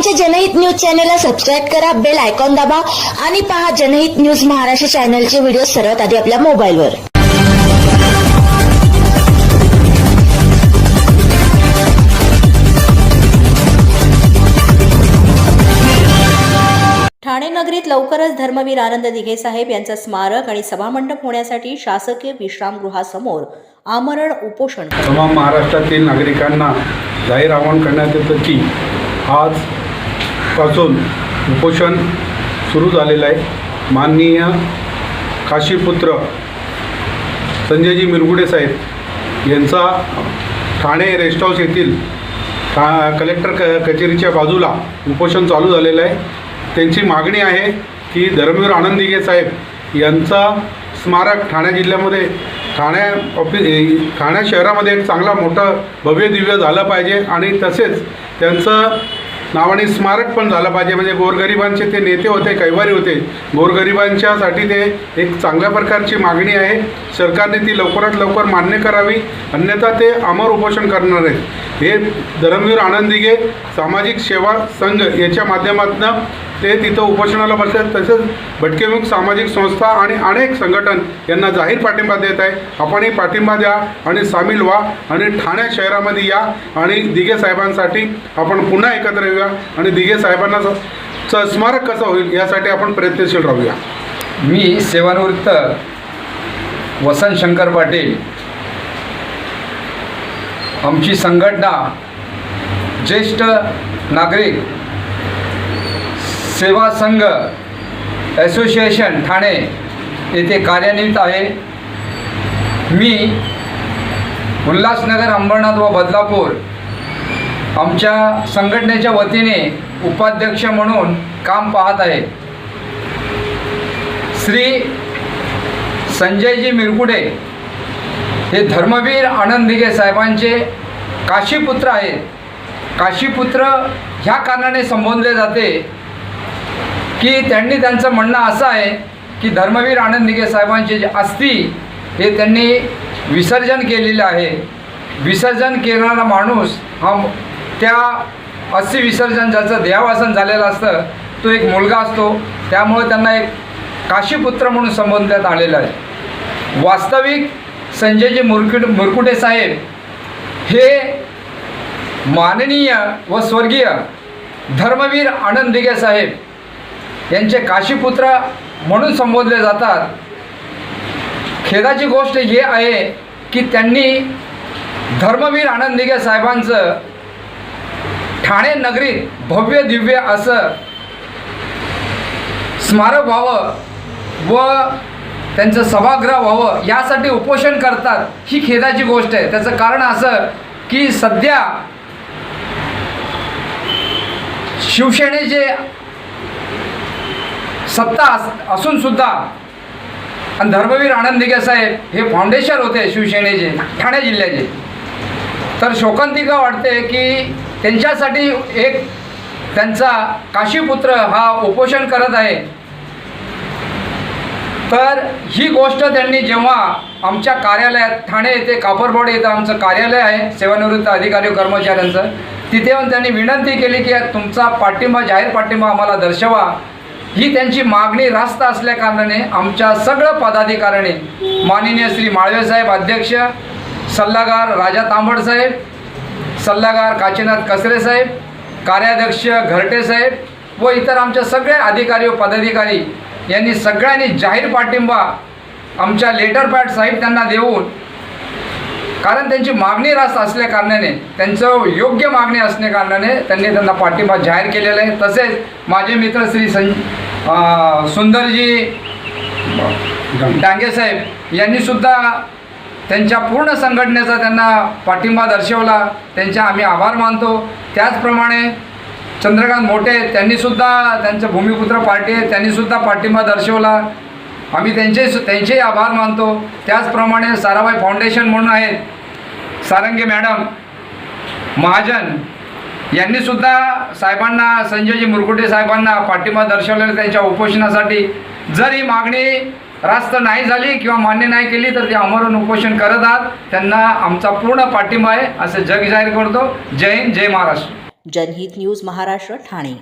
आमच्या जनहित न्यूज चॅनलला सबस्क्राईब करा बेल आयकॉन दाबा आणि पहा जनहित न्यूज महाराष्ट्र चॅनलचे व्हिडिओ सर्वात आधी आपल्या मोबाईलवर. ठाणे नगरीत लवकरच धर्मवीर आनंद दिघे साहेब यांचं स्मारक आणि सभामंडप होण्यासाठी शासकीय विश्रामगृहासमोर आमरण उपोषण. तमाम महाराष्ट्रातील नागरिकांना जाहीर आवाहन करण्यात येतं की आज पासून उपोषण सुरू झालेलं आहे. माननीय काशीपुत्र संजयजी मिरगुडे साहेब यांचा ठाणे रेस्ट हाऊस येथील ठा कलेक्टर क कचेरीच्या बाजूला उपोषण चालू झालेलं आहे. त्यांची मागणी आहे की धर्मवीर आनंदिगे साहेब यांचा स्मारक ठाणे जिल्ह्यामध्ये ठाणे ऑफिस ठाणे शहरामध्ये एक चांगला मोठं भव्य दिव्य झालं पाहिजे आणि तसेच त्यांचं नावाने स्मारक पण झालं पाहिजे. म्हणजे गोरगरिबांचे ते नेते होते कैवारी होते. गोरगरिबांच्यासाठी ते एक चांगल्या प्रकारची मागणी आहे. सरकारने ती लवकरात लवकर मान्य करावी. अन्यथा ते अमर उपोषण करणार आहेत. हे धर्मवीर आनंदिगे सामाजिक सेवा संघ याच्या माध्यमातून ते तिथं उपोषणाला बसत तसेच भटकेमुख सामाजिक संस्था आणि अनेक संघटन यांना जाहीर पाठिंबा देत आहे. आपणही पाठिंबा द्या आणि सामील व्हा आणि ठाणे शहरामध्ये या आणि दिघे साहेबांसाठी आपण पुन्हा एकत्र येऊया आणि दिघे साहेबांना च- स्मारक कसं होईल यासाठी आपण प्रयत्नशील राहूया. मी सेवानिवृत्त वसंत शंकर पाटील आमची संघटना ज्येष्ठ नागरिक सेवा संघ असोसिएशन ठाणे येथे कार्यान्वित आहे. मी उल्हासनगर अंबरनाथ व बदलापूर आमच्या संघटनेच्या वतीने उपाध्यक्ष म्हणून काम पाहत आहे. श्री संजयजी मिरकुडे हे धर्मवीर आनंद दिघे साहेबांचे काशीपुत्र आहेत. काशीपुत्र ह्या कारणाने संबोधले जाते की त्यांनी त्यांचं म्हणणं असं आहे की धर्मवीर आनंद दिघे साहेबांचे जे अस्थी हे त्यांनी विसर्जन केलेलं आहे. विसर्जन करणारा माणूस हा त्या अस्थि विसर्जन ज्याचं देहावासन झालेलं असतं तो एक मुलगा असतो. त्यामुळे त्यांना एक काशीपुत्र म्हणून संबोधण्यात आलेलं आहे. वास्तविक संजयजी मुरकुट मुरकुटे साहेब हे माननीय व स्वर्गीय धर्मवीर आनंद दिघे साहेब यांचे काशीपुत्र म्हणून संबोधले जातात. खेदाची गोष्ट ही आहे की त्यांनी धर्मवीर आनंद दिघे साहेबांचं ठाणे नगरीत भव्य दिव्य असं स्मारक व्हावं व त्यांचं सभागृह व्हावं यासाठी उपोषण करतात ही खेदाची गोष्ट आहे. त्याचं कारण असं की सध्या शिवसेनेचे सत्ता अस असून सुद्धा आणि धर्मवीर आनंद साहेब हे फाउंडेशन होते शिवसेनेचे ठाणे जिल्ह्याचे. तर शोकांतिका वाटते की त्यांच्यासाठी एक त्यांचा काशीपुत्र हा उपोषण करत आहे. तर ही गोष्ट त्यांनी जेव्हा आमच्या कार्यालयात ठाणे येथे कापरबोडे येथं आमचं कार्यालय आहे सेवानिवृत्त अधिकारी कर्मचाऱ्यांचं तिथे येऊन त्यांनी विनंती केली की तुमचा पाठिंबा जाहीर पाठिंबा आम्हाला दर्शवा. ही त्यांची मागणी रास्त असल्याकारणाने आमच्या सगळं पदाधिकाऱ्याने माननीय श्री माळवेसाहेब अध्यक्ष सल्लागार राजा तांबड साहेब सल्लागार काशीनाथ कसरे साहेब कार्याध्यक्ष घरटे साहेब व इतर आमच्या सगळे अधिकारी व पदाधिकारी यांनी सगळ्यांनी जाहीर पाठिंबा आमच्या लेटर पॅड साहेब त्यांना देऊन कारण त्यांची मागणी रास्त असल्या कारणाने त्यांचं योग्य मागणी असल्या कारणाने त्यांनी त्यांना पाठिंबा जाहीर केलेला आहे. तसेच माझे मित्र श्री सं सुंदरजी डांगेसाहेब यांनीसुद्धा त्यांच्या पूर्ण संघटनेचा त्यांना पाठिंबा दर्शवला. त्यांचे आम्ही आभार मानतो. त्याचप्रमाणे चंद्रकांत मोठे त्यांनीसुद्धा त्यांचं भूमिपुत्र पार्टी आहे त्यांनीसुद्धा पाठिंबा दर्शवला. आम्ही त्यांचे त्यांचेही आभार मानतो. त्याचप्रमाणे साराभाई फाउंडेशन म्हणून आहेत सारंगे मॅडम महाजन यांनीसुद्धा साहेबांना संजयजी मुरकुटे साहेबांना पाठिंबा दर्शवलेला त्यांच्या उपोषणासाठी. जर ही मागणी रास्त नाही झाली किंवा मान्य नाही केली तर ते अमरण उपोषण करत आहात. त्यांना आमचा पूर्ण पाठिंबा आहे असं जग जाहीर करतो. जय हिंद जय महाराष्ट्र. जनहित न्यूज महाराष्ट्र ठाणे.